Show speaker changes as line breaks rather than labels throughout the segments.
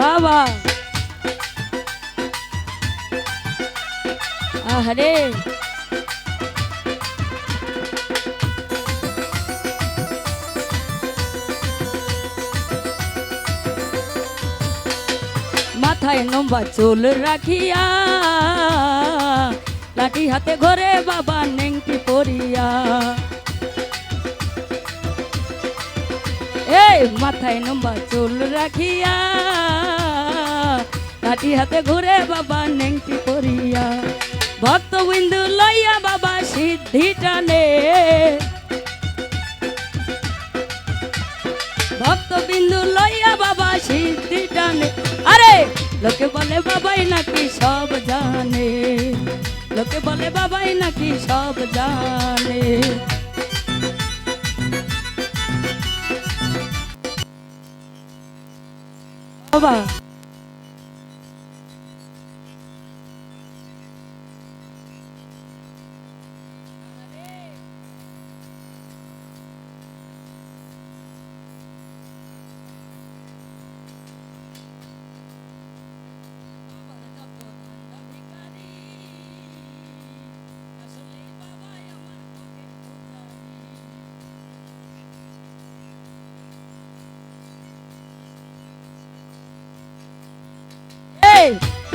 বাবা। আহারে। মাথায় নম্বা চুল রাখিয়া, লাঠি হাতে ঘরে বাবা নেংটি পড়িয়া এই মাথায় নম্বা চুল রাখিয়া লাঠি হাতে ঘুরে বাবা নেংটি পরিয়া। ভক্তবিন্দু লইয়া বাবা সিদ্ধি টানে ভক্ত বিন্দু লইয়া বাবা সিদ্ধি টানে আরে, লোকে বলে বাবাই নাকি সব জানে। লোকে বলে বাবাই নাকি সব জানে। বাবা।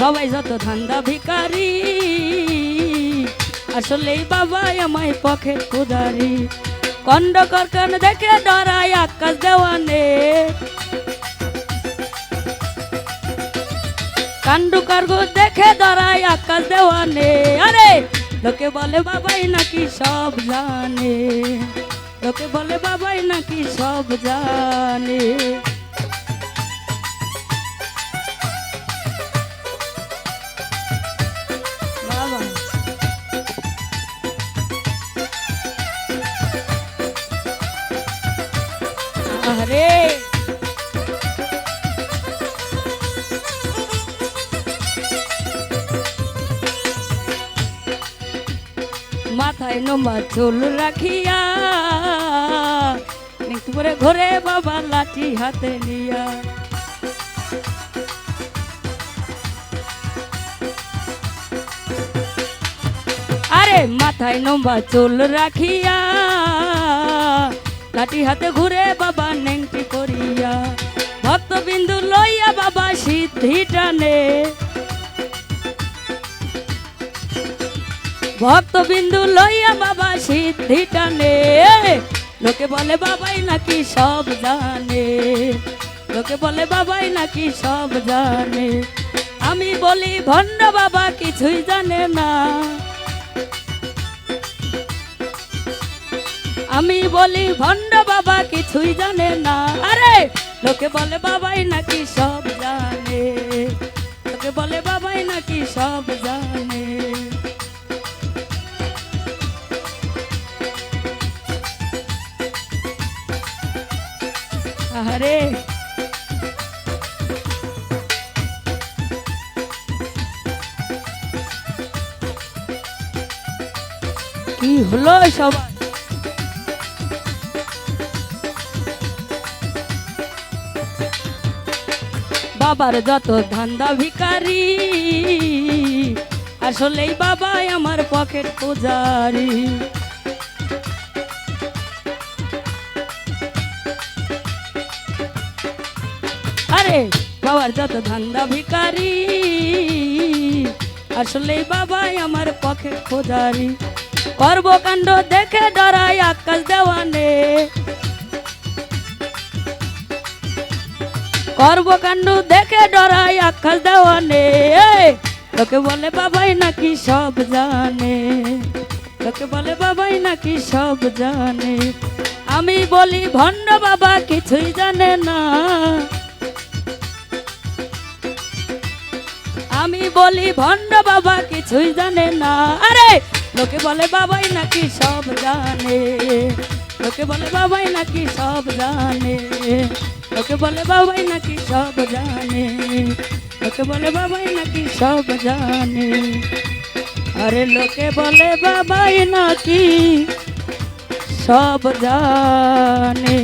বাবাই যত ধান্দা ভিকারি আসলেই বাবাই আমায় পখে কুদারি কন্ড করকন দেখে ডরাই আকাশ দেওয়ানে। কান্ডু কার্গো দেখে ডরাই আকাশ দেওয়ানে। আরে, লোকে বলে বাবাই নাকি সব জানে। লোকে বলে বাবাই নাকি সব জানে। আরে মাথায় নোমা চুল রাখিয়া একটু করে ঘরে বাবা লাঠি হাতে নিয়া। আরে মাথায় নম্বা চুল রাখিয়া লাঠি হাতে ঘুরে বাবা নেংটি করিয়া ভক্তবিন্দু লইয়া বাবা সিদ্ধি টানে। ভক্তবিন্দু লইয়া বাবা সিদ্ধি টানে। লোকে বলে, বাবাই নাকি সব জানে। লোকে বলে, বাবাই নাকি সব জানে। আমি বলি, ভণ্ড বাবা কিছুই জানে না। আমি বলি, ভণ্ড বাবা কিছুই জানে না। আরে, লোকে বলে বাবাই নাকি সব জানে। লোকে বলে বাবাই নাকি সব জানে। আরে কি হলো সবাই বাবার যত ধান্দা ভিকারি আসলেই বাবাই আমার পকেট পূজারি। আরে বাবার যত ধান্দা ভিকারি আসলেই বাবাই আমার পকেট পূজারি। কর্মকাণ্ড দেখে ডরাই আকাশ দেওয়ানে কর্মকাণ্ড দেখে ডরাই আকাশ দেওয়ানে। লোকে বলে বাবাই নাকি সব জানে। লোকে বলে বাবাই নাকি সব জানে। আমি বলি, ভণ্ড বাবা কিছুই জানে না। আমি বলি, ভণ্ড বাবা কিছুই জানে না। আরে লোকে বলে বাবাই নাকি সব জানে। লোকে বলে বাবাই নাকি সব জানে। লোকে বলে বাবাই নাকি সব জানে, লোকে বলে বাবাই নাকি সব জানে। আরে লোকে বলে বাবাই নাকি সব জানে।